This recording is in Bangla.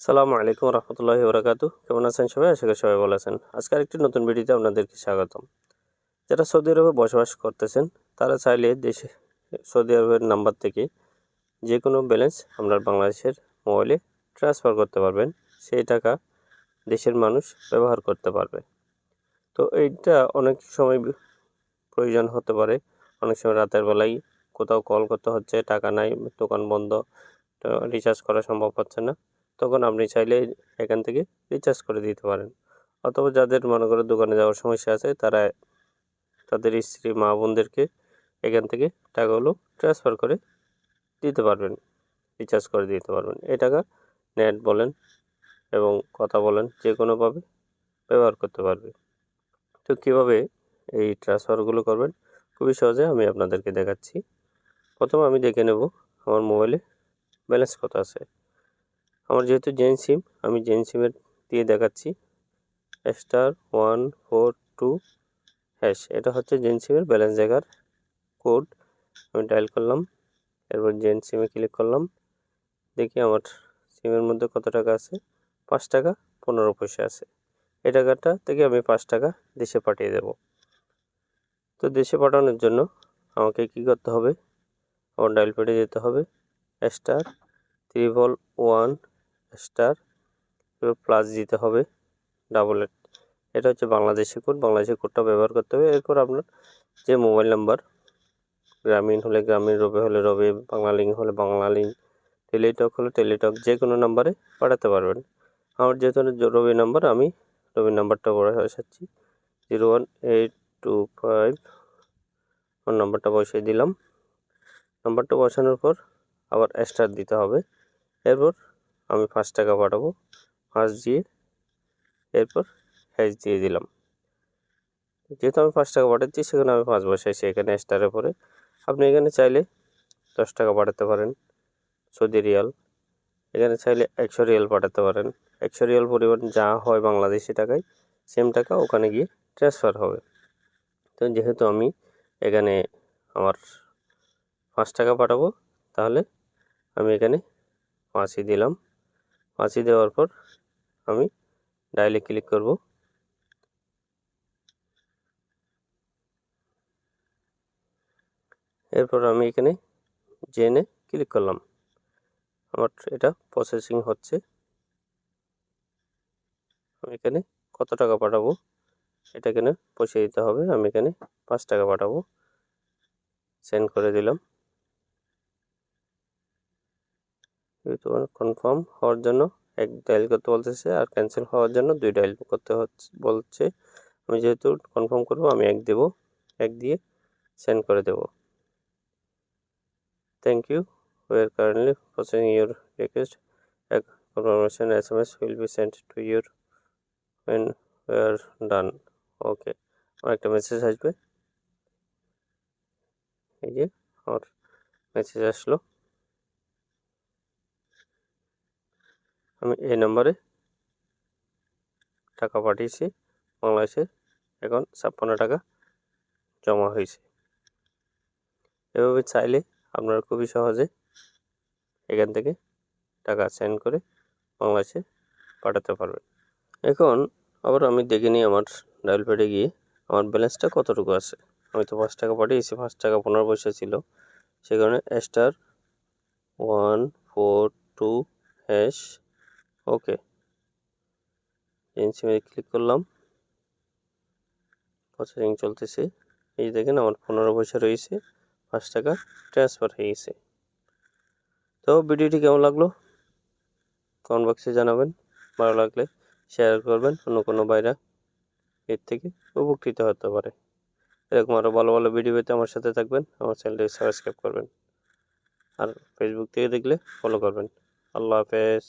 সালামু আলাইকুম রহমতুল্লাহি বরাকাতু। কেমন আছেন সবাই? আশা করি সবাই ভালো আছেন। আরেকটি নতুন ভিডিওতে আপনাদেরকে স্বাগতম। যারা সৌদি আরবে বসবাস করতেছেন, তারা চাইলে দেশে, সৌদি আরবের নাম্বার থেকে যে কোনো ব্যালেন্স আপনার বাংলাদেশের মোবাইলে ট্রান্সফার করতে পারবেন। সেই টাকা দেশের মানুষ ব্যবহার করতে পারবে। তো এইটা অনেক সময় প্রয়োজন হতে পারে। অনেক সময় রাতের বেলায় কোথাও কল করতে হচ্ছে, টাকা নাই, দোকান বন্ধ রিচার্জ করা সম্ভব হচ্ছে না। তখন আপনি চাইলে এখান থেকে রিচার্জ করে দিতে পারেন। অথবা যাদের মনে করে দোকানে যাওয়ার সমস্যা আছে, তারা তাদের স্ত্রী, মা বোনদেরকে এখান থেকে টাকাগুলো ট্রান্সফার করে দিতে পারবেন রিচার্জ করে দিতে পারবেন। এই টাকা নেট বলেন এবং কথা বলেন যে কোনোভাবে ব্যবহার করতে পারবে। তো কীভাবে এই ট্রান্সফারগুলো করবেন? খুবই সহজে আমি আপনাদেরকে দেখাচ্ছি। প্রথম আমি দেখে নেব আমার মোবাইলে ব্যালেন্স কত আছে। আমার যেহেতু জেন সিম আমি জেন সিমের দিয়ে দেখাচ্ছি। Star one four two hash এটা হচ্ছে জেন সিমের ব্যালেন্স দেখার কোড আমি ডায়াল করলাম, এরপর জেন সিমে ক্লিক করলাম। দেখি আমার সিমের মধ্যে কত টাকা আছে? পাঁচ টাকা, পনেরো পয়সা আছে। এই টাকাটা থেকে আমি পাঁচ টাকা দেশে পাঠিয়ে দেব। তো দেশে পাঠানোর জন্য আমাকে কি করতে হবে? আমার ডায়াল পেটে যেতে হবে। Star triple one star plus দিতে হবে ডাবল এইট এটা হচ্ছে বাংলাদেশি কোড বাংলাদেশি কোডটা ব্যবহার করতে হবে। এরপর আপনার যে মোবাইল নাম্বার গ্রামীণ হলে গ্রামীণ, রবে হলে রবে বাংলালিঙ্ক হলে বাংলালিঙ্ক টেলিটক হলে টেলিটক যে কোনো নাম্বারে পাঠাতে পারবেন। আমার যেহেতু রবি নাম্বার আমি রবি নাম্বারটা বসাচ্ছি zero one eight two five আমার নাম্বারটা বসিয়ে দিলাম। নাম্বারটা বসানোর পর আবার স্টার দিতে হবে। এরপর আমি পাঁচ টাকা পাঠাবো। পাঁচ দিয়ে এরপর হ্যাচ দিয়ে দিলাম। যেহেতু আমি পাঁচ টাকা পাঠাচ্ছি, সেখানে আমি পাঁচ বসাইছি এখানে স্টারে পরে আপনি এখানে চাইলে দশ টাকা পাঠাতে পারেন। Saudi riyal. এখানে চাইলে একশো রিয়াল পাঠাতে পারেন। একশো রিয়াল পরিমাণ যা হয় বাংলাদেশি টাকায় সেম টাকা ওখানে গিয়ে ট্রান্সফার হবে। তো যেহেতু আমি এখানে আমার পাঁচ টাকা পাঠাবো, তাহলে আমি এখানে পাঁচই দিলাম। পাঁচই দেওয়ার পর আমি ডায়ালে ক্লিক করব। এরপর আমি এখানে জেনে ক্লিক করলাম। আমার এটা প্রসেসিং হচ্ছে। আমি এখানে কত টাকা পাঠাবো? এটা এখানে পৌঁছে দিতে হবে। আমি এখানে পাঁচ টাকা পাঠাবো। সেন্ড করে দিলাম। তোমার কনফার্ম হওয়ার জন্য এক ডায়াল করতে বলতেছে আর ক্যান্সেল হওয়ার জন্য দুই ডায়াল করতে হচ্ছে, বলছে। আমি যেহেতু কনফার্ম করব, আমি এক দেব, এক দিয়ে সেন্ড করে দেব। Thank you we are currently processing your request. A confirmation sms will be sent to you when we are done okay আমার একটা মেসেজ আসবে। এই যে, আমার মেসেজ আসলো। আমি এই নম্বরে টাকা পাঠিয়েছি। বাংলাদেশে এখন ছাপ্পান্ন টাকা জমা হয়েছে। এভাবে চাইলে আপনারা খুবই সহজে এখান থেকে টাকা সেন্ড করে বাংলাদেশে পাঠাতে পারবেন। এখন আবার আমি দেখে নিই আমার ডায়াল প্যাডে গিয়ে আমার ব্যালেন্সটা কতটুকু আছে। আমি তো পাঁচ টাকা পাঠিয়েছি, পাঁচ টাকা পনেরো পয়সা ছিল। সে কারণে star one four two hash okay. এনসিমে click করলাম। প্রসেসিং চলতেছে। এই দেখেন আমার পনেরো পয়সা রয়েছে, পাঁচ টাকা ট্রান্সফার হয়ে গেছে। তো ভিডিওটি কেমন লাগল? কমেন্ট বক্সে জানাবেন। ভালো লাগলে শেয়ার করবেন। অন্য কোনো বাইরা এর থেকে উপকৃত হতে পারে। এরকম আরও ভালো ভালো ভিডিও পেতে আমার সাথে থাকবেন। আমার চ্যানেলটি সাবস্ক্রাইব করবেন। আর ফেসবুক থেকে দেখলে ফলো করবেন। আল্লাহ হাফেজ।